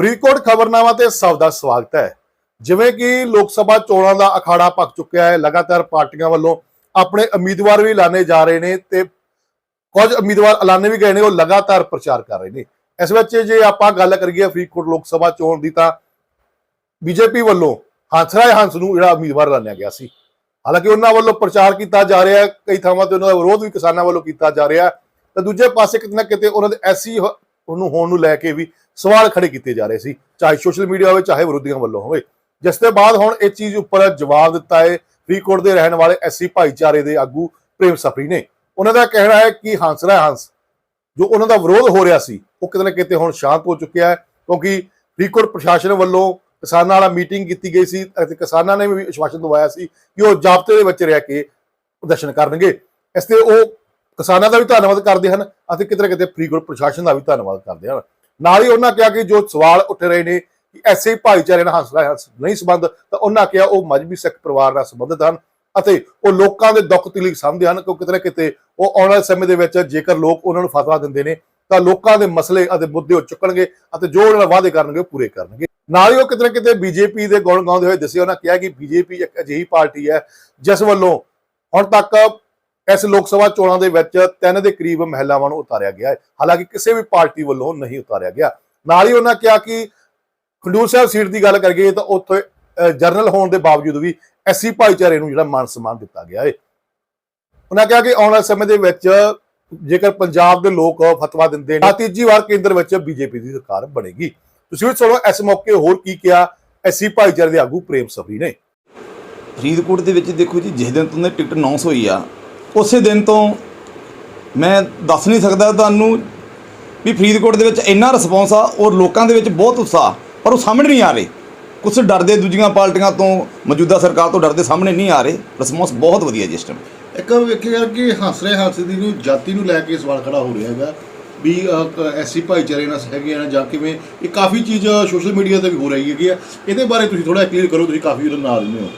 ਫਰੀਦਕੋਟ ਖਬਰਨਾਮਾ ਤੇ ਸਭ ਦਾ ਸਵਾਗਤ ਹੈ। ਜਿਵੇਂ ਕਿ ਲੋਕ ਸਭਾ ਚੋਣਾਂ ਦਾ ਅਖਾੜਾ ਪੱਕ ਚੁੱਕਿਆ ਹੈ, ਲਗਾਤਾਰ ਪਾਰਟੀਆਂ ਵੱਲੋਂ ਆਪਣੇ ਉਮੀਦਵਾਰ ਵੀ ਐਲਾਨੇ ਜਾ ਰਹੇ ਨੇ ਤੇ ਕੁਝ ਉਮੀਦਵਾਰ ਐਲਾਨੇ ਵੀ ਗਏ ਨੇ, ਉਹ ਲਗਾਤਾਰ ਪ੍ਰਚਾਰ ਕਰ ਰਹੇ ਨੇ। ਇਸ ਵਿੱਚ ਜੇ ਆਪਾਂ ਗੱਲ ਕਰੀਏ ਫਰੀਦਕੋਟ ਲੋਕ ਸਭਾ ਚੋਣ ਦੀ ਤਾਂ ਬੀਜੇਪੀ ਵੱਲੋਂ ਹੰਸਰਾਜ ਹੰਸ ਨੂੰ ਜਿਹੜਾ ਉਮੀਦਵਾਰ ਐਲਾਨਿਆ ਗਿਆ ਸੀ। ਹਾਲਾਂਕਿ ਉਹਨਾਂ ਵੱਲੋਂ ਪ੍ਰਚਾਰ ਕੀਤਾ ਜਾ ਰਿਹਾ ਹੈ, ਕਈ ਥਾਵਾਂ ਤੇ ਉਹਨਾਂ ਦਾ ਵਿਰੋਧ ਵੀ ਕਿਸਾਨਾਂ ਵੱਲੋਂ ਕੀਤਾ ਜਾ ਰਿਹਾ ਹੈ। ਤੇ ਦੂਜੇ ਪਾਸੇ ਕਿਤੇ ਨਾ ਕਿਤੇ ਉਹਨਾਂ ਦੇ ਐਸੀ ਉਹਨੂੰ ਹੋਣ ਨੂੰ ਲੈ ਕੇ ਵੀ ਸਵਾਲ ਖੜੇ ਕੀਤੇ ਜਾ ਰਹੇ ਸੀ, ਚਾਹੇ ਸੋਸ਼ਲ ਮੀਡੀਆ ਹੋਵੇ, ਚਾਹੇ ਵਿਰੋਧੀਆਂ ਵੱਲੋਂ ਹੋਵੇ। ਜਿਸ ਦੇ ਬਾਅਦ ਹੁਣ ਇਹ ਚੀਜ਼ ਉੱਪਰ ਜਵਾਬ ਦਿੱਤਾ ਹੈ ਫਰੀਦਕੋਟ ਦੇ ਰਹਿਣ ਵਾਲੇ ਐਸੀ ਭਾਈਚਾਰੇ ਦੇ ਆਗੂ ਪ੍ਰੇਮ ਸਫਰੀ ਨੇ। ਉਹਨਾਂ ਦਾ ਕਹਿਣਾ ਹੈ ਕਿ ਹੰਸਰਾਜ ਹੰਸ, ਜੋ ਉਹਨਾਂ ਦਾ ਵਿਰੋਧ ਹੋ ਰਿਹਾ ਸੀ, ਉਹ ਕਿਤੇ ਨਾ ਕਿਤੇ ਹੁਣ ਸ਼ਾਂਤ ਹੋ ਚੁੱਕਿਆ ਹੈ, ਕਿਉਂਕਿ ਫਰੀਦਕੋਟ ਪ੍ਰਸ਼ਾਸਨ ਵੱਲੋਂ ਕਿਸਾਨਾਂ ਨਾਲ ਮੀਟਿੰਗ ਕੀਤੀ ਗਈ ਸੀ ਅਤੇ ਕਿਸਾਨਾਂ ਨੇ ਵੀ ਵਿਸ਼ਵਾਸਨ ਦਵਾਇਆ ਸੀ ਕਿ ਉਹ ਜਾਬਤੇ ਦੇ ਵਿੱਚ ਰਹਿ ਕੇ ਪ੍ਰਦਰਸ਼ਨ ਕਰਨਗੇ। ਇਸ ਤੇ ਉਹ ਕਿਸਾਨਾਂ ਦਾ ਵੀ ਧੰਨਵਾਦ ਕਰਦੇ ਹਨ ਅਤੇ ਕਿਤੇ ਨਾ ਕਿਤੇ ਫਰੀਦਕੋਟ ਪ੍ਰਸ਼ਾਸਨ ਦਾ ਵੀ ਧੰਨਵਾਦ ਕਰਦੇ ਹਨ। ਨਾਲ ਹੀ ਉਹਨਾਂ ਕਿਹਾ ਕਿ ਜੋ ਸਵਾਲ ਉੱਠ ਰਹੇ ਨੇ ਕਿ ਐਸੇ ਭਾਈਚਾਰੇ ਨਾਲ ਹੰਸਲਾ ਨਹੀਂ ਸੰਬੰਧ, ਤਾਂ ਉਹਨਾਂ ਕਿਹਾ ਉਹ ਮਜਬੀ ਸਿੱਖ ਪਰਿਵਾਰ ਨਾਲ ਸੰਬੰਧਿਤ ਹਨ ਅਤੇ ਉਹ ਲੋਕਾਂ ਦੇ ਦੁੱਖ ਤਕਲੀਫ ਸਮਝਦੇ ਹਨ ਕਿਉਂਕਿ ਕਿਤੇ ਕਿਤੇ ਉਹ ਆਉਣ ਵਾਲੇ ਸਮੇਂ ਦੇ ਵਿੱਚ ਜੇਕਰ ਲੋਕ ਉਹਨਾਂ ਨੂੰ ਫਤਵਾ ਦਿੰਦੇ ਨੇ, ਤਾਂ ਲੋਕਾਂ ਦੇ ਮਸਲੇ ਅਤੇ ਮੁੱਦੇ ਉਹ ਚੁੱਕਣਗੇ ਅਤੇ ਜੋ ਉਹਨਾਂ ਨਾਲ ਵਾਅਦੇ ਕਰਨਗੇ ਉਹ ਪੂਰੇ ਕਰਨਗੇ। ਨਾਲ ਹੀ ਉਹ ਕਿਤੇ ਨਾ ਕਿਤੇ ਬੀਜੇਪੀ ਦੇ ਗੁਣ ਗਾਉਂਦੇ ਹੋਏ ਦੱਸਿਆ ਉਹਨਾਂ ਕਿਹਾ ਕਿ ਬੀਜੇਪੀ ਇੱਕ ਅਜਿਹੀ ਪਾਰਟੀ ਹੈ ਜਿਸ ਵੱਲੋਂ ਹੁਣ ਤੱਕ ਇਸ ਲੋਕ ਸਭਾ ਚੋਣਾਂ ਦੇ ਵਿੱਚ ਤਿੰਨ ਦੇ ਕਰੀਬ ਮਹਿਲਾਵਾਂ ਨੂੰ ਉਤਾਰਿਆ ਗਿਆ ਹੈ। ਹਾਲਾਂਕਿ ਕਿਸੇ ਵੀ ਪਾਰਟੀ ਵੱਲੋਂ ਨਹੀਂ ਉਤਾਰਿਆ ਗਿਆ। ਨਾਲ ਹੀ ਉਹਨਾਂ ਕਿਹਾ ਕਿ ਖੰਡੂਰ ਸਾਹਿਬ ਸੀਟ ਦੀ ਗੱਲ ਕਰੀਏ ਤਾਂ ਉੱਥੇ ਜਰਨਲ ਹੋਣ ਦੇ ਬਾਵਜੂਦ ਵੀ ਐਸੀ ਭਾਈਚਾਰੇ ਨੂੰ ਜਿਹੜਾ ਮਾਨ ਸਨਮਾਨ ਦਿੱਤਾ ਗਿਆ ਹੈ। ਉਹਨਾਂ ਕਿਹਾ ਕਿ ਆਉਣ ਵਾਲੇ ਸਮੇਂ ਦੇ ਵਿੱਚ ਜੇਕਰ ਪੰਜਾਬ ਦੇ ਲੋਕ ਫਤਵਾ ਦਿੰਦੇ ਨੇ ਤਾਂ ਤੀਜੀ ਵਾਰ ਕੇਂਦਰ ਵਿੱਚ ਬੀਜੇਪੀ ਦੀ ਸਰਕਾਰ ਬਣੇਗੀ। ਤੁਸੀਂ ਵੀ ਸੁਣੋ, ਇਸ ਮੌਕੇ ਹੋਰ ਕੀ ਕਿਹਾ ਐਸੀ ਭਾਈਚਾਰੇ ਦੇ ਆਗੂ ਪ੍ਰੇਮ ਸਫਰੀ ਨੇ। ਫਰੀਦਕੋਟ ਦੇ ਵਿੱਚ ਦੇਖੋ ਜੀ, ਜਿਸ ਦਿਨ ਤੋਂ ਟਿਕਟ ਅਨਾਉਂਸ ਹੋਈ ਆ ਉਸੇ ਦਿਨ ਤੋਂ ਮੈਂ ਦੱਸ ਨਹੀਂ ਸਕਦਾ ਤੁਹਾਨੂੰ ਵੀ ਫਰੀਦਕੋਟ ਦੇ ਵਿੱਚ ਇੰਨਾ ਰਿਸਪੌਂਸ ਆ ਔਰ ਲੋਕਾਂ ਦੇ ਵਿੱਚ ਬਹੁਤ ਉਤਸ਼ਾਹ ਪਰ ਉਹ ਸਾਹਮਣੇ ਨਹੀਂ ਆ ਰਹੇ। ਕੁਝ ਡਰਦੇ ਦੂਜੀਆਂ ਪਾਰਟੀਆਂ ਤੋਂ ਮੌਜੂਦਾ ਸਰਕਾਰ ਤੋਂ ਡਰਦੇ ਸਾਹਮਣੇ ਨਹੀਂ ਆ ਰਹੇ। ਰਿਸਪੌਂਸ ਬਹੁਤ ਵਧੀਆ ਜੀ ਇਸ ਟਾਈਮ ਇੱਕ ਵੇਖਿਆ ਕਿ ਹੰਸਰੇ ਹਾਸੇ ਦੀ ਨੂੰ ਜਾਤੀ ਨੂੰ ਲੈ ਕੇ ਸਵਾਲ ਖੜਾ ਹੋ ਰਿਹਾ ਹੈਗਾ। ਵੀ ਐਸੀ ਭਾਈਚਾਰੇ ਨਾਲ ਹੈਗੇ ਆ ਜਾਂ ਕਿਵੇਂ ਇਹ ਕਾਫੀ ਚੀਜ਼ ਸੋਸ਼ਲ ਮੀਡੀਆ ਤੇ ਵੀ ਹੋ ਰਹੀ ਹੈਗੀ ਆ। ਇਹਦੇ ਬਾਰੇ ਤੁਸੀਂ ਥੋੜਾ ਕਲੀਅਰ ਕਰੋ ਤੁਸੀਂ ਕਾਫੀ ਉਹਦੇ ਨਾਲ ਨੇ ਹੋ।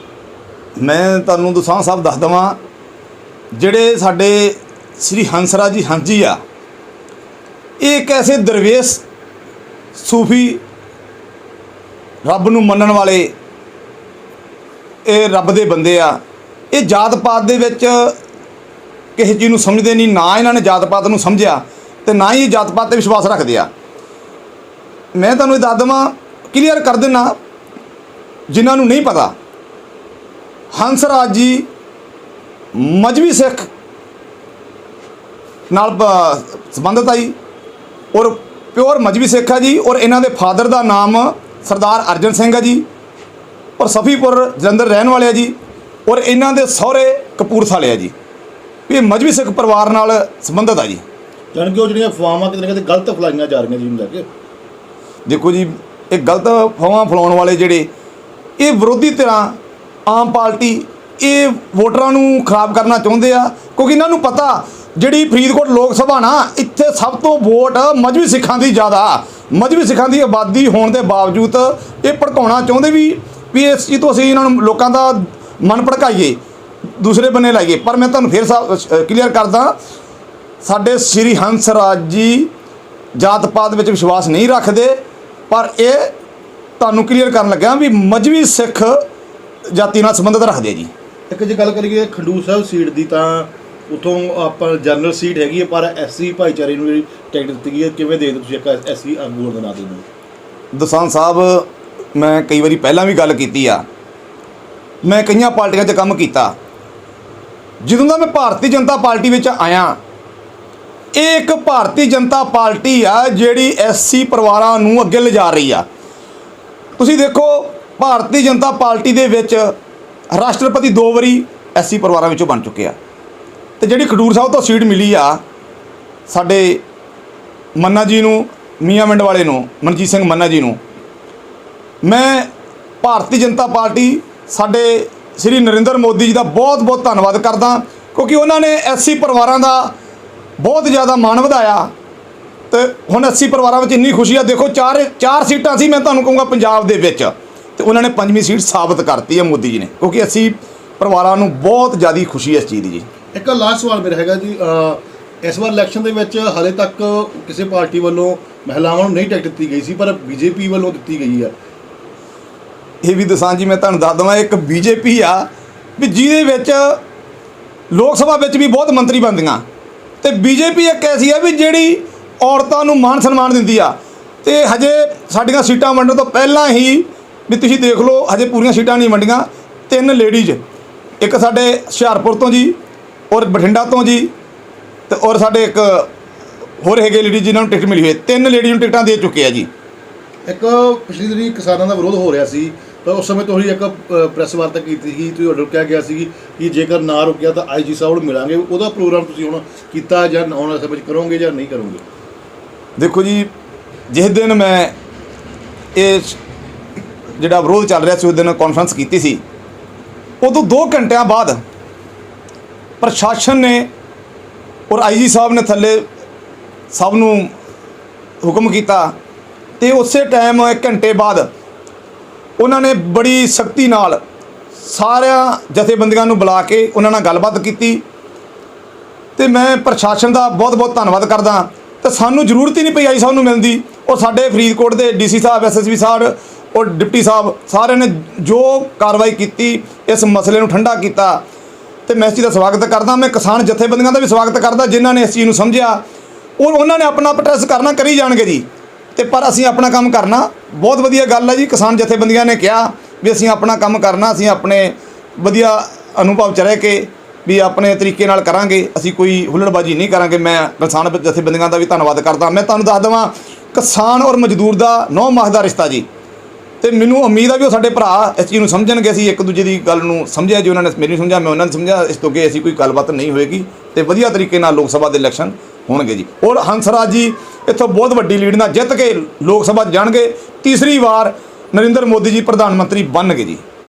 ਮੈਂ ਤੁਹਾਨੂੰ ਦਸਾਂ ਸਾਹਿਬ ਦੱਸ ਦਵਾਂ ਜਿਹੜੇ ਸਾਡੇ ਸ੍ਰੀ ਹੰਸਰਾਜ ਜੀ ਹੰਸ ਜੀ ਆ, ਇਹ ਇੱਕ ਐਸੇ ਦਰਵੇਸ਼ ਸੂਫੀ ਰੱਬ ਨੂੰ ਮੰਨਣ ਵਾਲੇ ਇਹ ਰੱਬ ਦੇ ਬੰਦੇ ਆ। ਇਹ ਜਾਤ ਪਾਤ ਦੇ ਵਿੱਚ ਕਿਸੇ ਚੀਜ਼ ਨੂੰ ਸਮਝਦੇ ਨਹੀਂ, ਨਾ ਇਹਨਾਂ ਨੇ ਜਾਤ ਪਾਤ ਨੂੰ ਸਮਝਿਆ ਤੇ ਨਾ ਹੀ ਇਹ ਜਾਤ ਪਾਤ ਤੇ ਵਿਸ਼ਵਾਸ ਰੱਖਦੇ ਆ। ਮੈਂ ਤੁਹਾਨੂੰ ਇਹ ਦੱਸ ਦਵਾਂ ਕਲੀਅਰ ਕਰ ਦਿੰਨਾ, ਜਿਨ੍ਹਾਂ ਨੂੰ ਨਹੀਂ ਪਤਾ, ਹੰਸਰਾਜ ਜੀ ਮਜਬੀ ਸਿੱਖ ਨਾਲ ਸੰਬੰਧਿਤ ਆ ਜੀ। ਔਰ ਪਿਓਰ ਮਜਬੀ ਸਿੱਖ ਆ ਜੀ। ਔਰ ਇਹਨਾਂ ਦੇ ਫਾਦਰ ਦਾ ਨਾਮ ਸਰਦਾਰ ਅਰਜਨ ਸਿੰਘ ਆ ਜੀ। ਔਰ ਸਫੀਪੁਰ ਜਲੰਧਰ ਰਹਿਣ ਵਾਲੇ ਆ ਜੀ। ਔਰ ਇਹਨਾਂ ਦੇ ਸਹੁਰੇ ਕਪੂਰਥਲੇ ਆ ਜੀ। ਇਹ ਮਜਬੀ ਸਿੱਖ ਪਰਿਵਾਰ ਨਾਲ ਸੰਬੰਧਿਤ ਆ ਜੀ। ਜਾਣ ਕਿ ਉਹ ਜਿਹੜੀਆਂ ਅਫਵਾਹਾਂ ਕਿਤੇ ਨਾ ਕਿਤੇ ਗਲਤ ਫਲਾਈਆਂ ਜਾ ਰਹੀਆਂ ਜੀ ਨੂੰ ਲੈ ਕੇ? ਦੇਖੋ ਜੀ ਇਹ ਗਲਤ ਫਵਾਂ ਫਲਾਉਣ ਵਾਲੇ ਜਿਹੜੇ ਇਹ ਵਿਰੋਧੀ ਧਿਰਾਂ ਆਮ ਪਾਰਟੀ ਇਹ ਵੋਟਰਾਂ ਨੂੰ ਖਰਾਬ ਕਰਨਾ ਚਾਹੁੰਦੇ ਆ, ਕਿਉਂਕਿ ਇਹਨਾਂ ਨੂੰ ਪਤਾ ਜਿਹੜੀ ਫਰੀਦਕੋਟ ਲੋਕ ਸਭਾ ਨਾ, ਇੱਥੇ ਸਭ ਤੋਂ ਵੋਟ ਮਜਬੀ ਸਿੱਖਾਂ ਦੀ ਜ਼ਿਆਦਾ। ਮਜਬੀ ਸਿੱਖਾਂ ਦੀ ਆਬਾਦੀ ਹੋਣ ਦੇ ਬਾਵਜੂਦ ਇਹ ਭੜਕਾਉਣਾ ਚਾਹੁੰਦੇ ਵੀ ਵੀ ਇਸ ਚੀਜ਼ ਤੋਂ ਅਸੀਂ ਇਹਨਾਂ ਨੂੰ ਲੋਕਾਂ ਦਾ ਮਨ ਭੜਕਾਈਏ, ਦੂਸਰੇ ਬੰਨੇ ਲਾਈਏ। ਪਰ ਮੈਂ ਤੁਹਾਨੂੰ ਫਿਰ ਕਲੀਅਰ ਕਰਦਾ, ਸਾਡੇ ਸ੍ਰੀ ਹੰਸ ਰਾਜ ਜੀ ਜਾਤ ਪਾਤ ਵਿੱਚ ਵਿਸ਼ਵਾਸ ਨਹੀਂ ਰੱਖਦੇ, ਪਰ ਇਹ ਤੁਹਾਨੂੰ ਕਲੀਅਰ ਕਰਨ ਲੱਗਾ ਵੀ ਮਜਬੀ ਸਿੱਖ ਜਾਤੀ ਨਾਲ ਸੰਬੰਧਿਤ ਰੱਖਦੇ ਜੀ। ਇੱਕ ਜੇ ਗੱਲ ਕਰੀਏ ਖੰਡੂਰ ਸਾਹਿਬ ਸੀਟ ਦੀ ਤਾਂ ਉਥੋਂ ਆਪਾਂ ਜਨਰਲ ਸੀਟ ਹੈਗੀ ਹੈ, ਪਰ ਐਸਸੀ ਭਾਈਚਾਰੇ ਨੂੰ ਜਿਹੜੀ ਟਿਕਟ ਦਿੱਤੀ ਗਈ ਹੈ, ਕਿਵੇਂ ਦੇ ਤੁਸੀਂ ਇੱਕ ਐਸਸੀ ਆਗੂ ਦੇ ਨਾਂ ਦੇ ਦਸਾਂ ਸਾਹਿਬ, ਮੈਂ ਕਈ ਵਾਰੀ ਪਹਿਲਾਂ ਵੀ ਗੱਲ ਕੀਤੀ ਆ। ਮੈਂ ਕਈਆਂ ਪਾਰਟੀਆਂ 'ਚ ਕੰਮ ਕੀਤਾ। ਜਦੋਂ ਦਾ ਮੈਂ ਭਾਰਤੀ ਜਨਤਾ ਪਾਰਟੀ ਵਿੱਚ ਆਇਆ, ਇਹ ਇੱਕ ਭਾਰਤੀ ਜਨਤਾ ਪਾਰਟੀ ਆ, ਜਿਹੜੀ ਐਸਸੀ ਪਰਿਵਾਰਾਂ ਨੂੰ ਅੱਗੇ ਲਿਜਾ ਰਹੀ ਆ। ਤੁਸੀਂ ਦੇਖੋ, ਭਾਰਤੀ ਜਨਤਾ ਪਾਰਟੀ ਦੇ ਵਿੱਚ ਰਾਸ਼ਟਰਪਤੀ ਦੋ ਵਾਰੀ ਐਸਸੀ ਪਰਿਵਾਰਾਂ ਵਿੱਚੋਂ ਬਣ ਚੁੱਕੇ ਆ। ਤੇ ਜਿਹੜੀ ਖਡੂਰ ਸਾਹਿਬ ਤੋਂ ਸੀਟ ਮਿਲੀ ਆ, ਸਾਡੇ ਮੰਨਾ ਜੀ ਨੂੰ, ਮੀਆਂ ਮਿੰਡ ਵਾਲੇ ਨੂੰ, ਮਨਜੀਤ ਸਿੰਘ ਮੰਨਾ ਜੀ ਨੂੰ, ਮੈਂ ਭਾਰਤੀ ਜਨਤਾ ਪਾਰਟੀ ਸਾਡੇ ਸ੍ਰੀ ਨਰਿੰਦਰ ਮੋਦੀ ਜੀ ਦਾ ਬਹੁਤ-ਬਹੁਤ ਧੰਨਵਾਦ ਕਰਦਾ, ਕਿਉਂਕਿ ਉਹਨਾਂ ਨੇ ਐਸਸੀ ਪਰਿਵਾਰਾਂ ਦਾ ਬਹੁਤ ਜ਼ਿਆਦਾ ਮਾਣ ਵਧਾਇਆ। ਤੇ ਹੁਣ 80 ਪਰਿਵਾਰਾਂ ਵਿੱਚ ਇੰਨੀ ਖੁਸ਼ੀ ਆ, ਦੇਖੋ ਚਾਰ ਚਾਰ ਸੀਟਾਂ ਸੀ, ਮੈਂ ਤੁਹਾਨੂੰ ਕਹੂੰਗਾ ਪੰਜਾਬ ਦੇ ਵਿੱਚ। ਤੇ ਉਹਨਾਂ ਨੇ ਪੰਜਵੀਂ ਸੀਟ ਸਾਬਤ ਕਰਤੀ ਹੈ ਮੋਦੀ ਜੀ ਨੇ ਕਿਉਂਕਿ 80 ਪਰਿਵਾਰਾਂ ਨੂੰ ਬਹੁਤ ਜ਼ਿਆਦਾ ਖੁਸ਼ੀ ਇਸ ਚੀਜ਼ ਦੀ ਜੀ। ਇੱਕ ਲਾਸਟ ਸਵਾਲ ਮੇਰਾ ਹੈਗਾ ਜੀ ਇਸ ਵਾਰ ਇਲੈਕਸ਼ਨ ਦੇ ਵਿੱਚ ਹਾਲੇ ਤੱਕ ਕਿਸੇ ਪਾਰਟੀ ਵੱਲੋਂ ਮਹਿਲਾਵਾਂ ਨੂੰ ਨਹੀਂ ਟਿਕਟ ਦਿੱਤੀ ਗਈ ਸੀ ਪਰ ਬੀਜੇਪੀ ਵੱਲੋਂ ਦਿੱਤੀ ਗਈ ਹੈ। ਇਹ ਵੀ ਦੱਸਾਂ ਜੀ ਮੈਂ ਤੁਹਾਨੂੰ ਦੱਸ ਦਵਾਂ ਇੱਕ ਬੀਜੇਪੀ ਆ ਵੀ ਜਿਹਦੇ ਵਿੱਚ ਲੋਕ ਸਭਾ ਵਿੱਚ ਵੀ ਬਹੁਤ ਮੰਤਰੀ ਬਣਦੀਆਂ। ਤੇ ਬੀਜੇਪੀ ਇੱਕ ਐਸੀ ਆ ਵੀ ਜਿਹੜੀ ਔਰਤਾਂ ਨੂੰ ਮਾਣ ਸਨਮਾਨ ਦਿੰਦੀ ਆ। ਤੇ ਹਜੇ ਸਾਡੀਆਂ ਸੀਟਾਂ ਵੰਡਣ ਤੋਂ ਪਹਿਲਾਂ ਹੀ ਵੀ ਤੁਸੀਂ ਦੇਖ ਲਓ ਹਜੇ ਪੂਰੀਆਂ ਸੀਟਾਂ ਨਹੀਂ ਵੰਡੀਆਂ। ਤਿੰਨ ਲੇਡੀਜ਼ ਇੱਕ ਸਾਡੇ ਹੁਸ਼ਿਆਰਪੁਰ ਤੋਂ ਜੀ ਔਰ ਬਠਿੰਡਾ ਤੋਂ ਜੀ ਤੇ ਔਰ ਸਾਡੇ ਇੱਕ ਹੋਰ ਹੈਗੇ ਲੇਡੀ ਜਿਨ੍ਹਾਂ ਨੂੰ ਟਿਕਟ ਮਿਲੀ ਹੋਈ ਹੈ। ਤਿੰਨ ਲੇਡੀ ਨੂੰ ਟਿਕਟਾਂ ਦੇ ਚੁੱਕੇ ਆ ਜੀ। ਇੱਕ ਪਿਛਲੀ ਦਿਨੀ ਕਿਸਾਨਾਂ ਦਾ ਵਿਰੋਧ ਹੋ ਰਿਹਾ ਸੀ ਤਾਂ ਉਸ ਸਮੇਂ ਤੁਸੀਂ ਇੱਕ ਪ੍ਰੈਸ ਵਾਰਤਾ ਕੀਤੀ ਸੀ ਤੁਸੀਂ ਆਰਡਰ ਕਿਹਾ ਗਿਆ ਸੀ ਕਿ ਜੇਕਰ ਨਾ ਰੁਕਿਆ ਤਾਂ ਆਈਜੀ ਸਾਹਿਬ ਨੂੰ ਮਿਲਾਂਗੇ। ਉਹਦਾ ਪ੍ਰੋਗਰਾਮ ਤੁਸੀਂ ਹੁਣ ਕੀਤਾ ਜਾਂ ਆਉਣ ਵਾਲੇ ਸਮੇਂ ਕਰੋਗੇ ਜਾਂ ਨਹੀਂ ਕਰੋਗੇ? ਦੇਖੋ ਜੀ ਜਿਸ ਦਿਨ ਮੈਂ ਇਹ ਜਿਹੜਾ ਵਿਰੋਧ ਚੱਲ ਰਿਹਾ ਸੀ ਉਸ ਦਿਨ ਕਾਨਫਰੰਸ ਕੀਤੀ ਸੀ, ਉਦੋਂ 2 ਘੰਟਿਆਂ ਬਾਅਦ ਪ੍ਰਸ਼ਾਸਨ ਨੇ ਔਰ ਆਈਜੀ ਸਾਹਿਬ ਨੇ ਥੱਲੇ ਸਭ ਨੂੰ ਹੁਕਮ ਕੀਤਾ ਤੇ ਉਸੇ ਟਾਈਮ 1 ਘੰਟੇ ਬਾਅਦ ਉਹਨਾਂ ਨੇ ਬੜੀ ਸਖਤੀ ਨਾਲ ਸਾਰਿਆਂ ਜਥੇਬੰਦੀਆਂ ਨੂੰ ਬੁਲਾ ਕੇ ਉਹਨਾਂ ਨਾਲ ਗੱਲਬਾਤ ਕੀਤੀ ਤੇ ਮੈਂ ਪ੍ਰਸ਼ਾਸਨ ਦਾ ਬਹੁਤ-ਬਹੁਤ ਧੰਨਵਾਦ ਕਰਦਾ ਤੇ ਸਾਨੂੰ ਜ਼ਰੂਰਤ ਹੀ ਨਹੀਂ ਪਈ ਆਈ ਸਾਹਿਬ ਨੂੰ ਮਿਲਣ ਦੀ। ਉਹ ਸਾਡੇ ਫਰੀਦਕੋਟ ਦੇ ਡੀਸੀ ਸਾਹਿਬ ਐਸਐਸਪੀ ਸਾਹਿਬ ਔਰ ਡਿਪਟੀ ਸਾਹਿਬ ਸਾਰਿਆਂ ਨੇ ਜੋ ਕਾਰਵਾਈ ਕੀਤੀ, ਇਸ ਮਸਲੇ ਨੂੰ ਠੰਡਾ ਕੀਤਾ। ਤੇ ਮੈਂ ਇਸ ਚੀਜ਼ ਦਾ ਸਵਾਗਤ ਕਰਦਾ, ਮੈਂ ਕਿਸਾਨ ਜਥੇਬੰਦੀਆਂ ਦਾ ਵੀ ਸਵਾਗਤ ਕਰਦਾ, ਜਿਨ੍ਹਾਂ ਨੇ ਇਸ ਚੀਜ਼ ਨੂੰ ਸਮਝਿਆ। ਔਰ ਉਹਨਾਂ ਨੇ ਆਪਣਾ ਪ੍ਰੋਟੈਸਟ ਕਰਨਾ ਕਰੀ ਜਾਣਗੇ ਜੀ। ਤੇ ਪਰ ਅਸੀਂ ਆਪਣਾ ਕੰਮ ਕਰਨਾ, ਬਹੁਤ ਵਧੀਆ ਗੱਲ ਹੈ ਜੀ, ਕਿਸਾਨ ਜਥੇਬੰਦੀਆਂ ਨੇ ਕਿਹਾ ਵੀ ਅਸੀਂ ਆਪਣਾ ਕੰਮ ਕਰਨਾ, ਅਸੀਂ ਆਪਣੇ ਵਧੀਆ ਅਨੁਭਵ ਚ ਰਹਿ ਕੇ ਵੀ ਆਪਣੇ ਤਰੀਕੇ ਨਾਲ ਕਰਾਂਗੇ, ਅਸੀਂ ਕੋਈ ਹੁੱਲੜਬਾਜੀ ਨਹੀਂ ਕਰਾਂਗੇ। ਮੈਂ ਕਿਸਾਨ ਜਥੇਬੰਦੀਆਂ ਦਾ ਵੀ ਧੰਨਵਾਦ ਕਰਦਾ। ਮੈਂ ਤੁਹਾਨੂੰ ਦੱਸ ਦਵਾਂ, ਕਿਸਾਨ ਔਰ ਮਜ਼ਦੂਰ ਦਾ ਨੌ ਮਾਹ ਦਾ ਰਿਸ਼ਤਾ ਜੀ। ਤੇ ਮੈਨੂੰ ਉਮੀਦ ਆ ਵੀ ਉਹ ਸਾਡੇ ਭਰਾ ਇਸ ਚੀਜ਼ ਨੂੰ ਸਮਝਣਗੇ। ਅਸੀਂ ਇੱਕ ਦੂਜੇ ਦੀ ਗੱਲ ਨੂੰ ਸਮਝਿਆ, ਜੀ ਉਹਨਾਂ ਨੇ ਮੈਨੂੰ ਸਮਝਿਆ, ਮੈਂ ਉਹਨਾਂ ਨੂੰ ਸਮਝਿਆ। ਇਸ ਤੋਂ ਅੱਗੇ ਅਸੀਂ ਕੋਈ ਗੱਲਬਾਤ ਨਹੀਂ ਹੋਏਗੀ ਤੇ ਵਧੀਆ ਤਰੀਕੇ ਨਾਲ ਲੋਕ ਸਭਾ ਦੇ ਇਲੈਕਸ਼ਨ ਹੋਣਗੇ ਜੀ। ਔਰ ਹੰਸਰਾਜ ਜੀ, ਇੱਥੋਂ ਬਹੁਤ ਵੱਡੀ ਲੀਡ ਨਾਲ ਜਿੱਤ ਕੇ ਲੋਕ ਸਭਾ ਜਾਣਗੇ। ਤੀਸਰੀ ਵਾਰ ਨਰਿੰਦਰ ਮੋਦੀ ਜੀ ਪ੍ਰਧਾਨ ਮੰਤਰੀ ਬਣਨਗੇ ਜੀ।